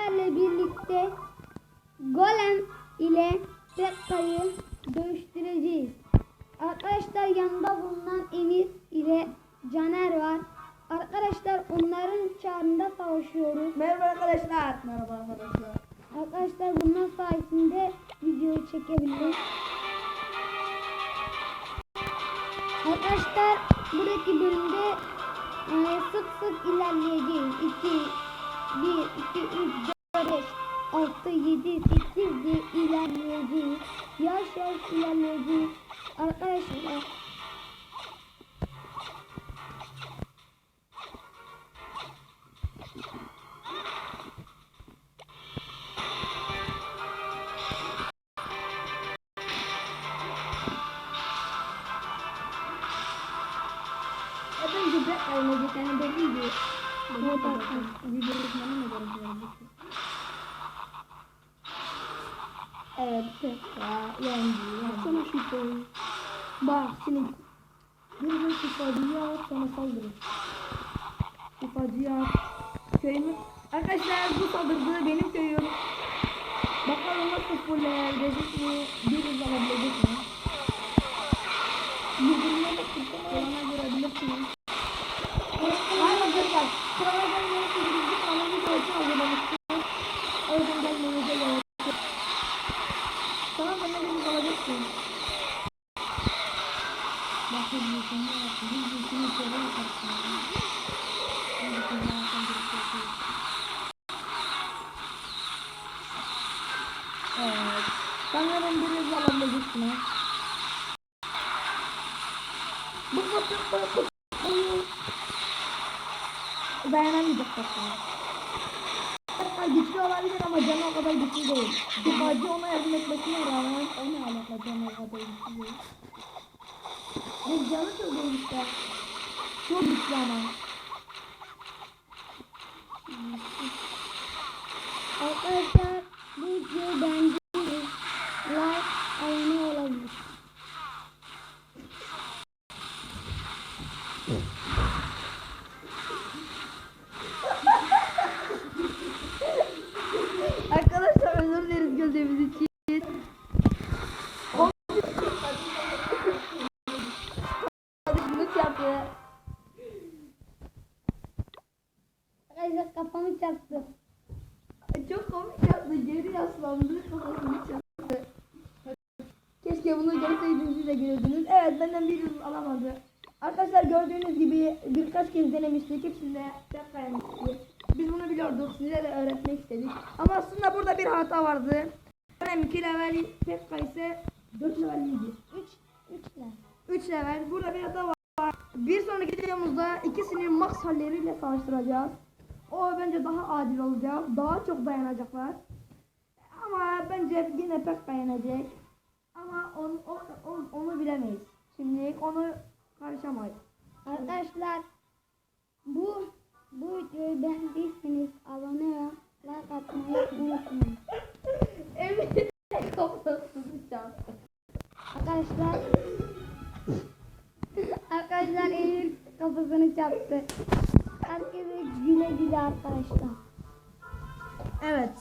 sizlerle birlikte Golem ile Pekka'yı dövüştüreceğiz. Arkadaşlar yanında bulunan Emir ile Caner var. Arkadaşlar onların çağrında savaşıyoruz. Merhaba arkadaşlar. Merhaba arkadaşlar. Arkadaşlar bunlar sayesinde videoyu çekebildim. Arkadaşlar buradaki bölümde e, sık sık ilerleyeceğiz. 2, 1, 2, 3, 4, 5, 6, 7, 8 diye ilerleyeceğiz. Yavaş yavaş ilerleyeceğiz. Arkadaşlar Ben gibi oynayacak yani belliydi. Evet arkadaşlar. Video uzmanı mı görüyorum? Evet, Pekka yendi. Sana koy. Bak şimdi bir gün şifacıya at sana saldırır. Bu saldırdığı benim köyüm. Bakalım nasıl fulleyebilecek mi? Bir hız alabilecek mi? Birbirine de kurtarana görebilirsiniz. Gerek yok. Tamam ben ne dedik alacaksın. Bakın bu sonu yaptım. Bir bir seni şöyle yaparsın. Bir bir seni yaparsın. Evet. Sanırım bir hız alabileceksin ha. Bak bak bak bak. bak. Hatta güçlü olabilir ama canı o kadar güçlü değil. Şifacı ona yardım etmesine rağmen o ne alaka canı o kadar güçlü değil. Ve canı çok değil. Çok güçlü ama. Arkadaşlar kafamı çarptı. Çok komik yaptı. Geri yaslandı. Kafasını çarptı. Keşke bunu görseydiniz siz de görürdünüz. Evet benden bir yıl alamadı. Arkadaşlar gördüğünüz gibi birkaç kez denemiştik. Hepsinde tek kaynmıştı. Biz bunu biliyorduk. Size de öğretmek istedik. Ama aslında burada bir hata vardı. Benim 2 level Pekka ise 4 levelliydi. 3 3 ile. 3 level. Burada bir hata var. Bir sonraki videomuzda ikisini max halleriyle savaştıracağız. O bence daha adil olacak. Daha çok dayanacaklar. Ama bence yine pek dayanacak. Ama onu, o- o- onu bilemeyiz. Şimdi onu karışamayız. Arkadaşlar bu bu videoyu beğendiyseniz abone ve like atmayı unutmayın. Evet. Arkadaşlar Arkadaşlar Eylül kafasını çarptı. Herkese güle güle arkadaşlar. Evet.